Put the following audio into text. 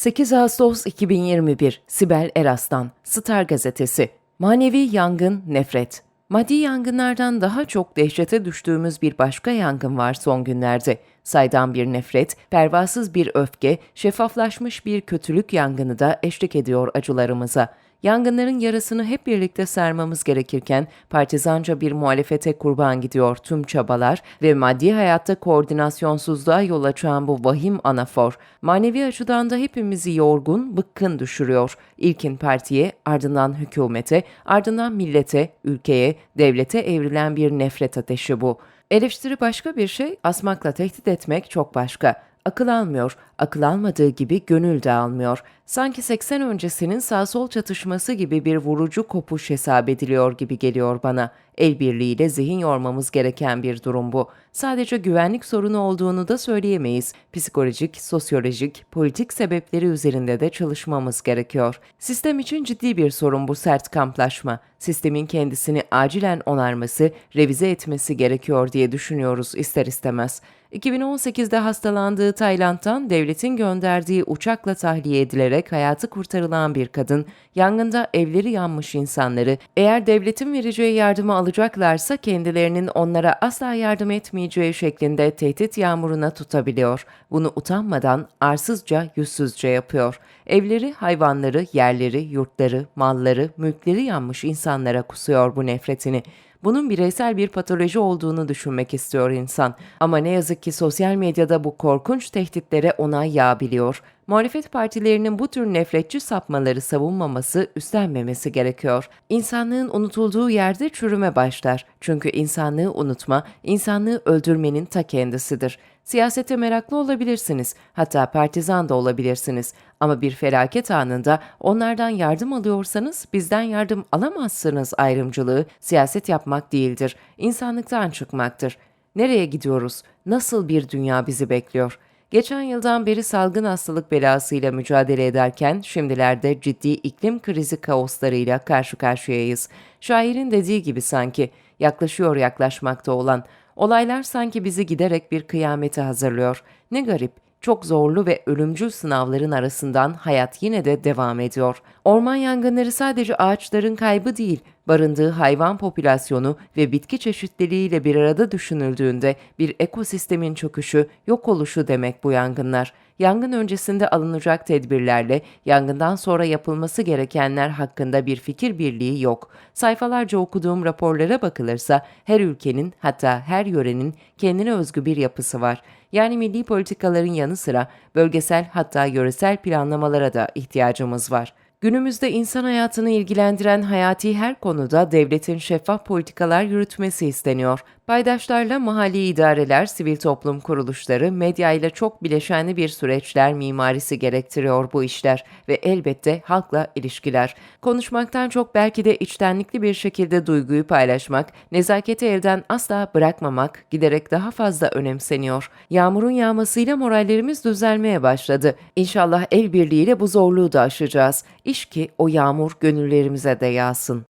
8 Ağustos 2021 Sibel Eras'tan Star Gazetesi Manevi yangın, nefret. Maddi yangınlardan daha çok dehşete düştüğümüz bir başka yangın var son günlerde. Saydam bir nefret, pervasız bir öfke, şeffaflaşmış bir kötülük yangını da eşlik ediyor acılarımıza. Yangınların yarasını hep birlikte sarmamız gerekirken partizanca bir muhalefete kurban gidiyor tüm çabalar ve maddi hayatta koordinasyonsuzluğa yol açan bu vahim anafor, manevi açıdan da hepimizi yorgun, bıkkın düşürüyor. İlkin partiye, ardından hükümete, ardından millete, ülkeye, devlete evrilen bir nefret ateşi bu. Eleştiri başka bir şey, asmakla tehdit etmek çok başka. Akıl almıyor, akıl almadığı gibi gönül de almıyor. Sanki 80 öncesinin sağ sol çatışması gibi bir vurucu kopuş hesap ediliyor gibi geliyor bana. El birliğiyle zihin yormamız gereken bir durum bu. Sadece güvenlik sorunu olduğunu da söyleyemeyiz. Psikolojik, sosyolojik, politik sebepleri üzerinde de çalışmamız gerekiyor. Sistem için ciddi bir sorun bu sert kamplaşma. Sistemin kendisini acilen onarması, revize etmesi gerekiyor diye düşünüyoruz ister istemez. 2018'de hastalandığı Tayland'dan devletin gönderdiği uçakla tahliye edilerek hayatı kurtarılan bir kadın, yangında evleri yanmış insanları eğer devletin vereceği yardımı alacaklarsa kendilerinin onlara asla yardım etmeyeceği şeklinde tehdit yağmuruna tutabiliyor. Bunu utanmadan arsızca, yüzsüzce yapıyor. Evleri, hayvanları, yerleri, yurtları, malları, mülkleri yanmış insanlara kusuyor bu nefretini. Bunun bireysel bir patoloji olduğunu düşünmek istiyor insan. Ama ne yazık ki sosyal medyada bu korkunç tehditlere onay yağabiliyor. Muhalefet partilerinin bu tür nefretçi sapmaları savunmaması, üstlenmemesi gerekiyor. İnsanlığın unutulduğu yerde çürüme başlar. Çünkü insanlığı unutma, insanlığı öldürmenin ta kendisidir. Siyasete meraklı olabilirsiniz, hatta partizan da olabilirsiniz. Ama bir felaket anında onlardan yardım alıyorsanız bizden yardım alamazsınız ayrımcılığı siyaset yapmak değildir, insanlıktan çıkmaktır. Nereye gidiyoruz? Nasıl bir dünya bizi bekliyor? Geçen yıldan beri salgın hastalık belasıyla mücadele ederken şimdilerde ciddi iklim krizi kaoslarıyla karşı karşıyayız. Şairin dediği gibi sanki yaklaşıyor yaklaşmakta olan olaylar sanki bizi giderek bir kıyamete hazırlıyor. Ne garip çok zorlu ve ölümcül sınavların arasından hayat yine de devam ediyor. Orman yangınları sadece ağaçların kaybı değil, barındığı hayvan popülasyonu ve bitki çeşitliliğiyle bir arada düşünüldüğünde bir ekosistemin çöküşü, yok oluşu demek bu yangınlar. Yangın öncesinde alınacak tedbirlerle yangından sonra yapılması gerekenler hakkında bir fikir birliği yok. Sayfalarca okuduğum raporlara bakılırsa her ülkenin hatta her yörenin kendine özgü bir yapısı var. Yani milli politikaların yanı sıra bölgesel hatta yöresel planlamalara da ihtiyacımız var. Günümüzde insan hayatını ilgilendiren hayati her konuda devletin şeffaf politikalar yürütmesi isteniyor. Paydaşlarla mahalli idareler, sivil toplum kuruluşları, medya ile çok bileşenli bir süreçler mimarisi gerektiriyor bu işler ve elbette halkla ilişkiler. Konuşmaktan çok belki de içtenlikli bir şekilde duyguyu paylaşmak, nezaketi elden asla bırakmamak giderek daha fazla önemseniyor. Yağmurun yağmasıyla morallerimiz düzelmeye başladı. İnşallah el birliğiyle bu zorluğu da aşacağız. İş ki o yağmur gönüllerimize de yağsın.